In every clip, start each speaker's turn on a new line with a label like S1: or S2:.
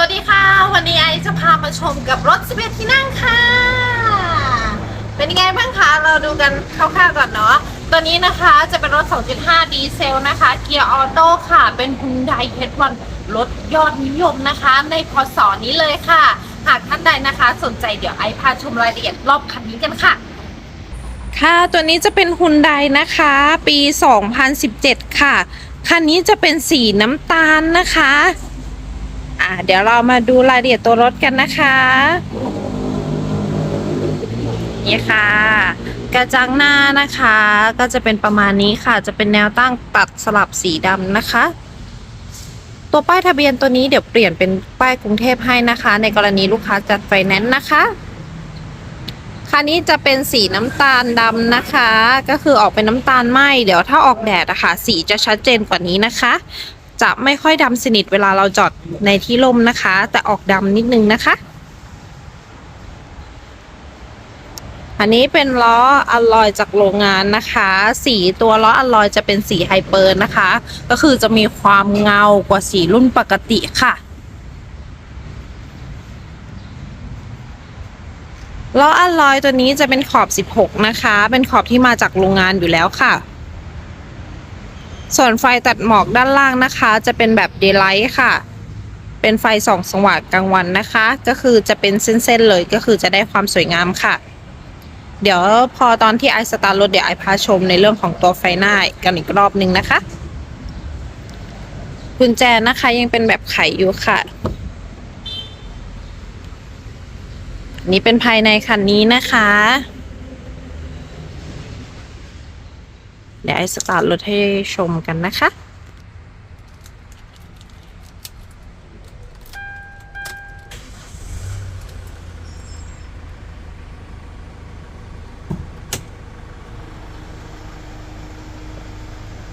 S1: วัสดีค่ะ วันนี้ไอซ์จะพามาชมกับรถ 11 ที่นั่งค่ะ เป็นยังไงบ้างคะเราดูกันคร่าวๆก่อนเนาะตัวนี้นะคะจะเป็นรถ 2.5 ดีเซลนะคะ เกียร์ออโต้ค่ะ เป็นฮุนไดเฮดวันรถยอดนิยมนะคะ ในพศนี้เลยค่ะ หากท่านใดนะคะ สนใจเดี๋ยวไอซ์พาชมรายละเอียดรอบคันนี้กันค่ะ ค่ะตัวนี้จะเป็นฮุนไดนะคะ ปี 2017 ค่ะ คันนี้จะเป็นสีน้ำตาลนะคะ อ่าเดี๋ยวเรามาดูรายละเอียดตัวรถกันนะคะ นี่ค่ะ กระจังหน้านะคะ ก็จะเป็นประมาณนี้ค่ะ จะเป็นแนวตั้งตัดสลับสีดำนะคะ ตัวป้ายทะเบียนตัวนี้เดี๋ยวเปลี่ยนเป็นป้ายกรุงเทพให้นะคะ ในกรณีลูกค้าจัดไฟแนนซ์นะคะคันนี้จะเป็นสีน้ำตาลดำนะคะ ก็คือออกเป็นน้ำตาลไหมเดี๋ยวถ้าออกแดดอะค่ะสีจะชัดเจนกว่านี้นะคะ จะไม่ค่อยดำสนิทเวลาเราจอดในที่ร่มนะคะ แต่ออกดำนิดนึงนะคะ อันนี้เป็นล้ออลลอยจากโรงงานนะคะ สีตัวล้ออลลอยจะเป็นสีไฮเปอร์นะคะ ก็คือจะมีความเงากว่าสีรุ่นปกติค่ะล้ออลลอยตัวนี้จะเป็นขอบ 16 นะคะ เป็นขอบที่มาจากโรงงานอยู่แล้วค่ะ ส่วนไฟตัดหมอกด้านล่างนะคะ จะเป็นแบบเดย์ไลท์ค่ะ เป็นไฟส่องสว่างกลางวันนะคะ ก็คือจะเป็นเส้นๆเลยก็คือจะได้ความสวยงามค่ะ เดี๋ยวพอตอนที่ไอสตาร์รถเดี๋ยวไอพาชมในเรื่องของตัวไฟหน้ากันอีกรอบนึงนะคะกุญแจนะคะยังเป็นแบบไขอยู่ค่ะ นี่เป็นภายในคันนี้นะคะ ดี๋ยวไอสตาร์ทรถให้ชมกันนะคะ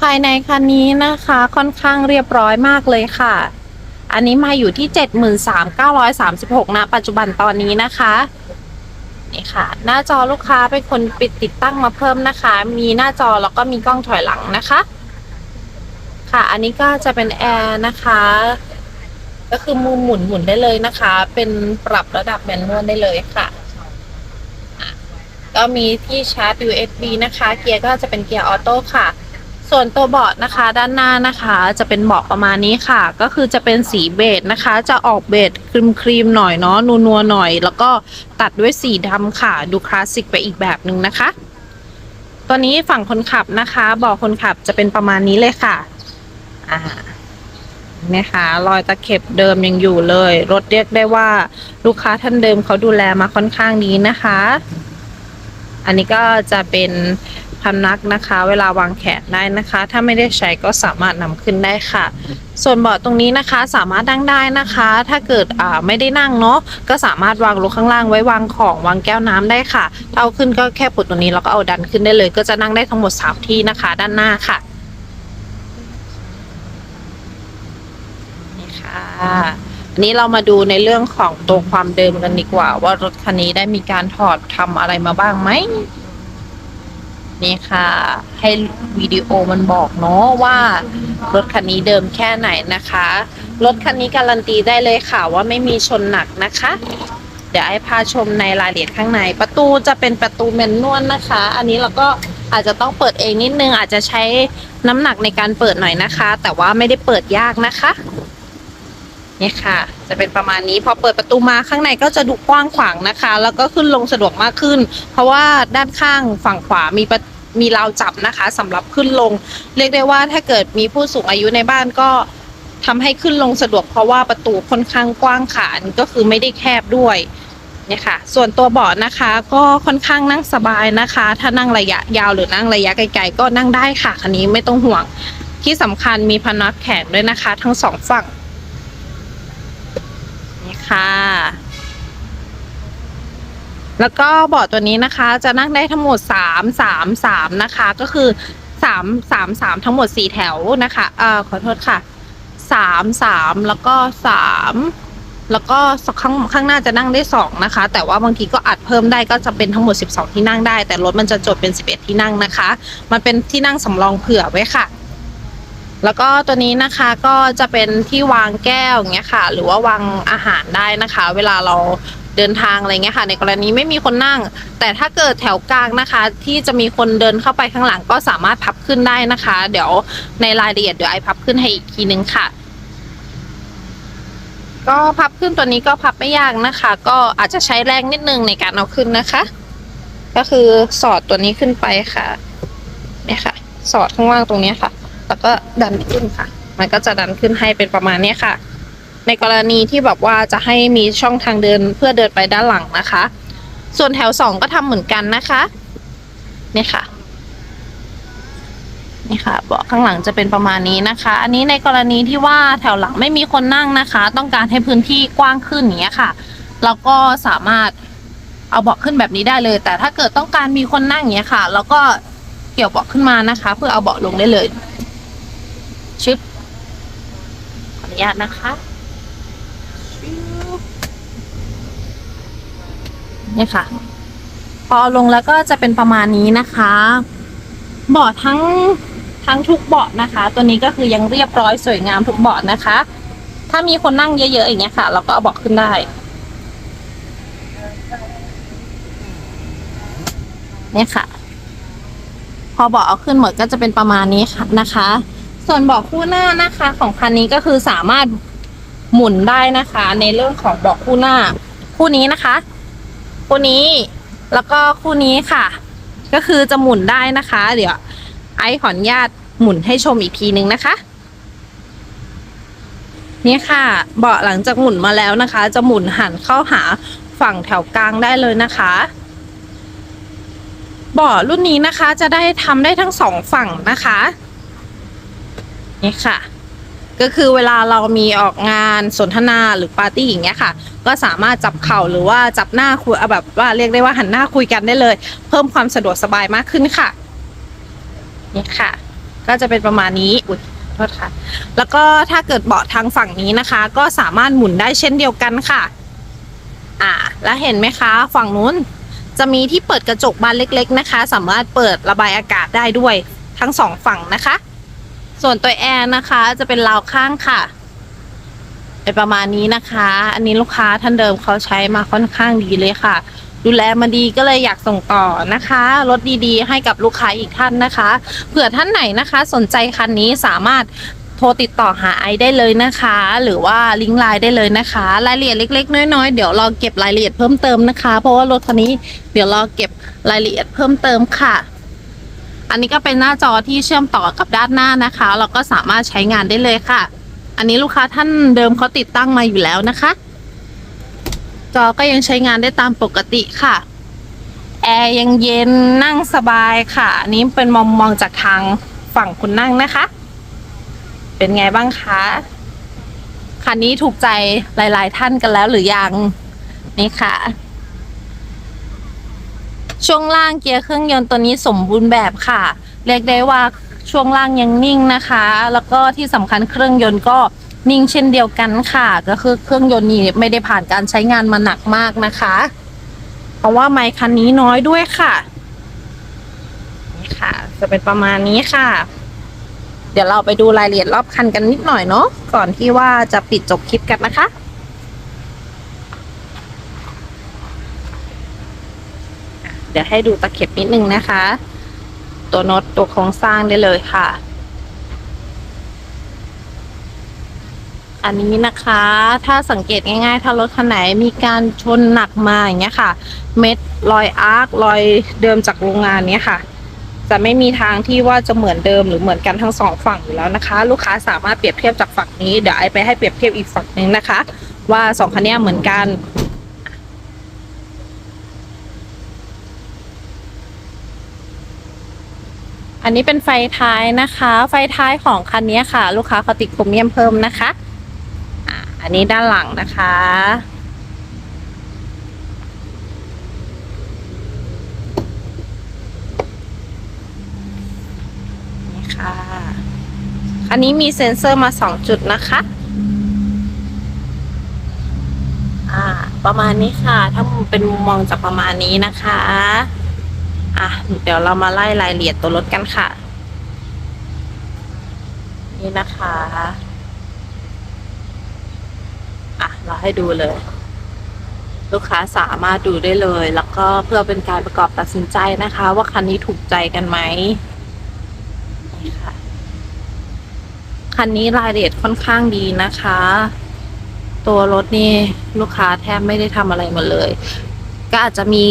S1: ภายในคันนี้นะคะค่อนข้างเรียบร้อยมากเลยค่ะอันนี้มาอยู่ที่ 73,936นะปัจจุบันตอนนี้นะคะ ค่ะ หน้าจอลูกค้าเป็นคนปิดติดตั้งมาเพิ่มนะคะ มีหน้าจอแล้วก็มีกล้องถอยหลังนะคะ ค่ะอันนี้ก็จะเป็นแอร์นะคะ ก็คือมุมหมุนหมุนได้เลยนะคะ เป็นปรับระดับแมนนวลได้เลยค่ะอะก็มีที่ชาร์จ USB นะคะ เกียร์ก็จะเป็นเกียร์ออโต้ค่ะ ส่วนตัวเบาะนะคะด้านหน้านะคะจะเป็นเบาะประมาณนี้ค่ะ ก็คือจะเป็นสีเบจนะคะ จะออกเบจครีมครีมหน่อยเนาะนัวนัวๆหน่อย แล้วก็ตัดด้วยสีดำค่ะ ดูคลาสสิกไปอีกแบบหนึ่งนะคะ ตัวนี้ฝั่งคนขับนะคะเบาะคนขับจะเป็นประมาณนี้เลยค่ะอ่านะคะรอยตะเข็บเดิมยังอยู่เลย รถเรียกได้ว่าลูกค้าท่านเดิมเขาดูแลมาค่อนข้างดีนะคะ อันนี้ก็จะเป็น พนักนะคะ เวลาวางแขนได้นะคะ ถ้าไม่ได้ใช้ก็สามารถนำขึ้นได้ค่ะ ส่วนเบาะตรงนี้นะคะสามารถนั่งได้นะคะ ถ้าเกิดอ่าไม่ได้นั่งเนาะก็สามารถวางรถข้างล่างไว้วางของวางแก้วน้ำได้ค่ะเอาขึ้นก็แค่ปลดตรงนี้แล้วก็เอาดันขึ้นได้เลย ก็จะนั่งได้ทั้งหมดสามที่นะคะ ด้านหน้าค่ะนี่ค่ะอันนี้เรามาดูในเรื่องของตัวความเดิมกันดีกว่า ว่ารถคันนี้ได้มีการถอดทำอะไรมาบ้างไหม นี่ค่ะ ให้วิดีโอมันบอกเนาะว่ารถคันนี้เดิมแค่ไหนนะคะ รถคันนี้การันตีได้เลยค่ะว่าไม่มีชนหนักนะคะ เดี๋ยวไอ้พาชมในรายละเอียดข้างใน ประตูจะเป็นประตูแมนนวลนะคะ อันนี้เราก็อาจจะต้องเปิดเองนิดนึงอาจจะใช้น้ำหนักในการเปิดหน่อยนะคะ แต่ว่าไม่ได้เปิดยากนะคะ นี่ค่ะ จะเป็นประมาณนี้พอเปิดประตูมาข้างในก็จะดูกว้างขวางนะคะ แล้วก็ขึ้นลงสะดวกมากขึ้น เพราะว่าด้านข้างฝั่งขวามีมีราวจับนะคะสำหรับขึ้นลง เรียกได้ว่าถ้าเกิดมีผู้สูงอายุในบ้านก็ทำให้ขึ้นลงสะดวกเพราะว่าประตูค่อนข้างกว้างค่ะอันก็คือไม่ได้แคบด้วยเนี่ยค่ะ ส่วนตัวเบาะนะคะก็ค่อนข้างนั่งสบายนะคะ ถ้านั่งระยะยาวหรือนั่งระยะไกลๆก็นั่งได้ค่ะคันนี้ไม่ต้องห่วง ที่สำคัญมีพนักแขนด้วยนะคะ ทั้งสองฝั่ง ค่ะ แล้วก็เบาะตัวนี้นะคะ จะนั่งได้ทั้งหมดสามสามสามนะคะ ก็คือสามสามสามทั้งหมดสี่แถวนะคะเอ่อขอโทษค่ะสามสามแล้วก็สามแล้วก็ข้างข้างหน้าจะนั่งได้สองนะคะ แต่ว่าบางทีก็อัดเพิ่มได้ก็จะเป็นทั้งหมด 12 ที่นั่งได้ แต่รถมันจะจดเป็น 11 ที่นั่งนะคะ มันเป็นที่นั่งสำรองเผื่อไว้ค่ะ แล้วก็ตัวนี้นะคะก็จะเป็นที่วางแก้วอย่างเงี้ยค่ะ หรือว่าวางอาหารได้นะคะ เวลาเราเดินทางอะไรเงี้ยค่ะ ในกรณีไม่มีคนนั่ง แต่ถ้าเกิดแถวกลางนะคะ ที่จะมีคนเดินเข้าไปข้างหลังก็สามารถพับขึ้นได้นะคะ เดี๋ยวในรายละเอียดเดี๋ยวไอพับขึ้นให้อีกทีนึงค่ะ ก็พับขึ้นตัวนี้ก็พับไม่ยากนะคะ ก็อาจจะใช้แรงนิดนึงในการเอาขึ้นนะคะ ก็คือสอดตัวนี้ขึ้นไปค่ะเนี่ยค่ะ สอดข้างล่างตรงนี้ค่ะ แล้วก็ดันขึ้นค่ะ มันก็จะดันขึ้นให้เป็นประมาณนี้ค่ะ ในกรณีที่แบบว่าจะให้มีช่องทางเดินเพื่อเดินไปด้านหลังนะคะ ส่วนแถวสองก็ทำเหมือนกันนะคะเนี่ยค่ะนี่ค่ะเบาะข้างหลังจะเป็นประมาณนี้นะคะ อันนี้ในกรณีที่ว่าแถวหลังไม่มีคนนั่งนะคะ ต้องการให้พื้นที่กว้างขึ้นอย่างเงี้ยค่ะเราก็สามารถเอาเบาะขึ้นแบบนี้ได้เลย แต่ถ้าเกิดต้องการมีคนนั่งอย่างเงี้ยค่ะ เราก็เกี่ยวเบาะขึ้นมานะคะ เพื่อเอาเบาะลงได้เลย ชึบขออนุญาตนะคะชึบนี่ค่ะ พอลงแล้วก็จะเป็นประมาณนี้นะคะ เบาะทั้งทั้งทุกเบาะนะคะ ตัวนี้ก็คือยังเรียบร้อยสวยงามทุกเบาะนะคะ ถ้ามีคนนั่งเยอะๆอย่างเงี้ยค่ะ เราก็เอาเบาะขึ้นได้เนี่ยค่ะ พอเบาะเอาขึ้นหมดก็จะเป็นประมาณนี้ค่ะนะคะ ส่วนเบาะคู่หน้านะคะ ของคันนี้ก็คือสามารถหมุนได้นะคะ ในเรื่องของเบาะคู่หน้า คู่นี้นะคะ คู่นี้แล้วก็คู่นี้ค่ะ ก็คือจะหมุนได้นะคะ เดี๋ยว ไอขออนุญาตหมุนให้ชมอีกทีนึงนะคะนี่ค่ะ เบาะหลังจากหมุนมาแล้วนะคะ จะหมุนหันเข้าหาฝั่งแถวกลางได้เลยนะคะ เบาะรุ่นนี้นะคะจะได้ทำได้ทั้งสองฝั่งนะคะ นี่ค่ะ ก็คือเวลาเรามีออกงานสนทนาหรือปาร์ตี้อย่างเงี้ยค่ะ ก็สามารถจับเข่าหรือว่าจับหน้าคุยเอาแบบว่าเรียกได้ว่าหันหน้าคุยกันได้เลย เพิ่มความสะดวกสบายมากขึ้นค่ะนี่ค่ะ ก็จะเป็นประมาณนี้อุ้ยโทษค่ะ แล้วก็ถ้าเกิดเบาะทางฝั่งนี้นะคะ ก็สามารถหมุนได้เช่นเดียวกันค่ะ อ่า แล้วเห็นไหมคะ ฝั่งนู้นจะมีที่เปิดกระจกบานเล็ก ๆ นะคะ สามารถเปิดระบายอากาศได้ด้วยทั้งสองฝั่งนะคะ ส่วนตัวแอร์นะคะ จะเป็นราวข้างค่ะเป็นประมาณนี้นะคะ อันนี้ลูกค้าท่านเดิมเขาใช้มาค่อนข้างดีเลยค่ะ ดูแลมาดีก็เลยอยากส่งต่อนะคะรถดีๆ ให้กับลูกค้าอีกท่านนะคะ เผื่อท่านไหนนะคะ สนใจคันนี้สามารถโทรติดต่อหาไอได้เลยนะคะ หรือว่าลิงก์ไลน์ได้เลยนะคะ รายละเอียดเล็ก ๆ น้อยๆเดี๋ยวเราเก็บรายละเอียดเพิ่มเติมนะคะ เพราะว่ารถคันนี้เดี๋ยวเราเก็บรายละเอียดเพิ่มเติมค่ะ อันนี้ก็เป็นหน้าจอที่เชื่อมต่อกับด้านหน้านะคะเราก็สามารถใช้งานได้เลยค่ะ อันนี้ลูกค้าท่านเดิมเขาติดตั้งมาอยู่แล้วนะคะ จอก็ยังใช้งานได้ตามปกติค่ะแอร์ยังเย็นนั่งสบายค่ะ อันนี้เป็นมองมองจากทางฝั่งคุณนั่งนะคะ เป็นไงบ้างคะคันนี้ถูกใจหลาย ๆ ท่านกันแล้วหรือยังนี่ค่ะ ช่วงล่างเกียร์เครื่องยนต์ตัวนี้สมบูรณ์แบบค่ะ เรียกได้ว่าช่วงล่างยังนิ่งนะคะ แล้วก็ที่สำคัญเครื่องยนต์ก็นิ่งเช่นเดียวกันค่ะ ก็คือเครื่องยนต์นี่ไม่ได้ผ่านการใช้งานมาหนักมากนะคะ เพราะว่าไมค์คันนี้น้อยด้วยค่ะนี่ค่ะ จะเป็นประมาณนี้ค่ะ เดี๋ยวเราไปดูรายละเอียดรอบคันกันนิดหน่อยเนาะก่อนที่ว่าจะปิดจบคลิปกันนะคะ เดี๋ยวให้ดูตะเข็บนิดนึงนะคะ ตัวน็อตตัวโครงสร้างได้เลยค่ะ อันนี้นะคะ ถ้าสังเกตง่ายๆ ถ้ารถคันไหนมีการชนหนักมาอย่างเงี้ยค่ะ เม็ดรอยอาร์ครอยเดิมจากโรงงานเนี้ยค่ะจะไม่มีทางที่ว่าจะเหมือนเดิมหรือเหมือนกันทั้งสองฝั่งอยู่แล้วนะคะ ลูกค้าสามารถเปรียบเทียบจากฝั่งนี้เดี๋ยวไอไปให้เปรียบเทียบอีกฝั่งหนึ่งนะคะ ว่าสองคันนี้เหมือนกัน อันนี้เป็นไฟท้ายนะคะ ไฟท้ายของคันนี้ค่ะ ลูกค้าเขาติดโครเมียมเพิ่มนะคะอ่าอันนี้ด้านหลังนะคะ นี่ค่ะอันนี้มีเซ็นเซอร์มาสองจุดนะคะอ่าประมาณนี้ค่ะ ถ้าเป็นมุมมองจากประมาณนี้นะคะะ เดี๋ยวเรามาไล่รายละเอียดตัวรถกันค่ะ นี่นะคะ อะ เราให้ดูเลย ลูกค้าสามารถดูได้เลย แล้วก็เพื่อเป็นการประกอบตัดสินใจนะคะ ว่าคันนี้ถูกใจกันไหมคันนี้รายละเอียดค่อนข้างดีนะคะ ตัวรถนี่ลูกค้าแทบไม่ได้ทำอะไรมาเลย ก็อาจจะมี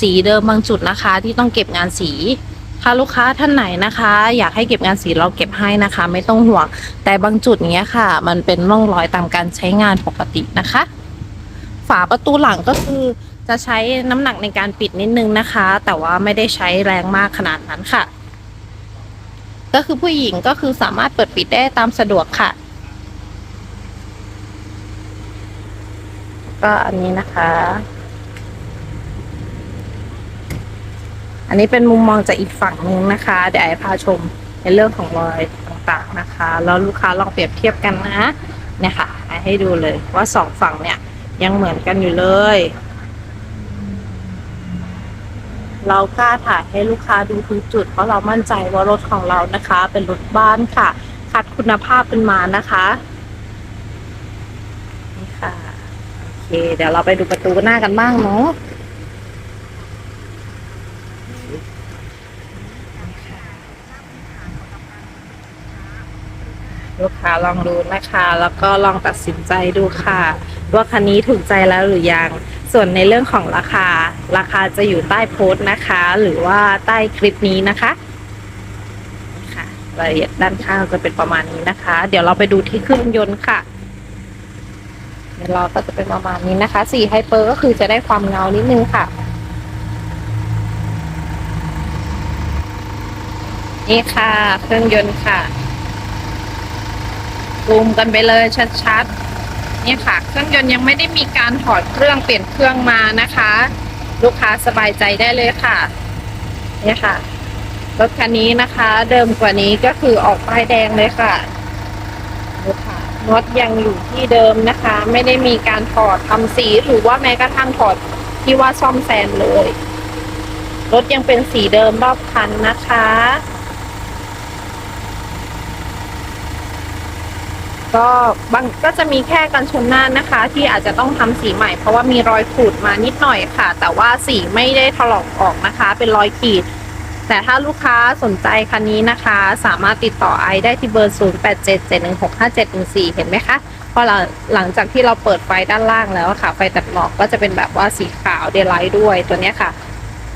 S1: สีเดิมบางจุดนะคะ ที่ต้องเก็บงานสีค่ะลูกค้าท่านไหนนะคะ อยากให้เก็บงานสีเราเก็บให้นะคะ ไม่ต้องห่วง แต่บางจุดเนี้ยค่ะ มันเป็นร่องรอยตามการใช้งานปกตินะคะ ฝาประตูหลังก็คือจะใช้น้ำหนักในการปิดนิดนึงนะคะ แต่ว่าไม่ได้ใช้แรงมากขนาดนั้นค่ะ ก็คือผู้หญิงก็คือสามารถเปิดปิดได้ตามสะดวกค่ะ ก็อันนี้นะคะ อันนี้เป็นมุมมองจากอีกฝั่งนึงนะคะ เดี๋ยวไอพาชมในเรื่องของรอยต่างๆนะคะ แล้วลูกค้าลองเปรียบเทียบกันนะเนี่ยค่ะให้ดูเลยว่าสองฝั่งเนี่ยยังเหมือนกันอยู่เลย เรากล้าถ่ายให้ลูกค้าดูทุกจุด เพราะเรามั่นใจว่ารถของเรานะคะ เป็นรถบ้านค่ะ คัดคุณภาพเป็นมานะคะนี่ค่ะโอเค เดี๋ยวเราไปดูประตูหน้ากันบ้างเนาะ ลองดูนะคะ แล้วก็ลองตัดสินใจดูค่ะ ว่าคันนี้ถูกใจแล้วหรือยัง ส่วนในเรื่องของราคา ราคาจะอยู่ใต้โพสต์นะคะ หรือว่าใต้คลิปนี้นะคะค่ะรายละเอียดด้านข้างจะเป็นประมาณนี้นะคะ เดี๋ยวเราไปดูที่เครื่องยนต์ค่ะเราก็จะเป็นประมาณนี้นะคะ สีไฮเปอร์ก็คือจะได้ความเงานิดนึงค่ะ นี่ค่ะ เครื่องยนต์ค่ะ ซูมกันไปเลยชัดๆนี่ค่ะ เครื่องยนต์ยังไม่ได้มีการถอดเครื่องเปลี่ยนเครื่องมานะคะ ลูกค้าสบายใจได้เลยค่ะนี่ค่ะรถคันนี้นะคะ เดิมกว่านี้ก็คือออกป้ายแดงเลยค่ะดูค่ะน็อตยังอยู่ที่เดิมนะคะ ไม่ได้มีการถอดทำสีหรือว่าแม้กระทั่งถอดที่ว่าซ่อมแซมเลย รถยังเป็นสีเดิมรอบคันนะคะ ก็บางก็จะมีแค่กันชนหน้านะคะ ที่อาจจะต้องทำสีใหม่ เพราะว่ามีรอยขูดมานิดหน่อยค่ะ แต่ว่าสีไม่ได้ถลอกออกนะคะ เป็นรอยขีด แต่ถ้าลูกค้าสนใจคันนี้นะคะ สามารถติดต่อไอได้ที่เบอร์ 0877165714 เห็นไหมคะพอหลังจากที่เราเปิดไฟด้านล่างแล้วค่ะ ไฟตัดหมอกก็จะเป็นแบบว่าสีขาวเดลไลท์ด้วยตัวนี้ค่ะ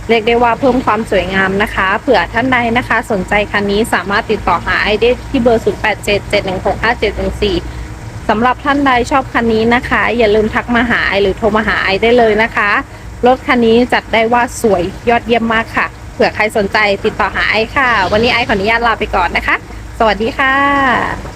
S1: เรียกได้ว่าเพิ่มความสวยงามนะคะ เผื่อท่านใดนะคะ สนใจคันนี้สามารถติดต่อหาไอเดที่เบอร์ 0877165714สำหรับท่านใดชอบคันนี้นะคะ อย่าลืมทักมาหาไอหรือโทรมาหาไอได้เลยนะคะ รถคันนี้จัดได้ว่าสวยยอดเยี่ยมมากค่ะ เผื่อใครสนใจติดต่อหาไอค่ะ วันนี้ไอขออนุญาตลาไปก่อนนะคะ สวัสดีค่ะ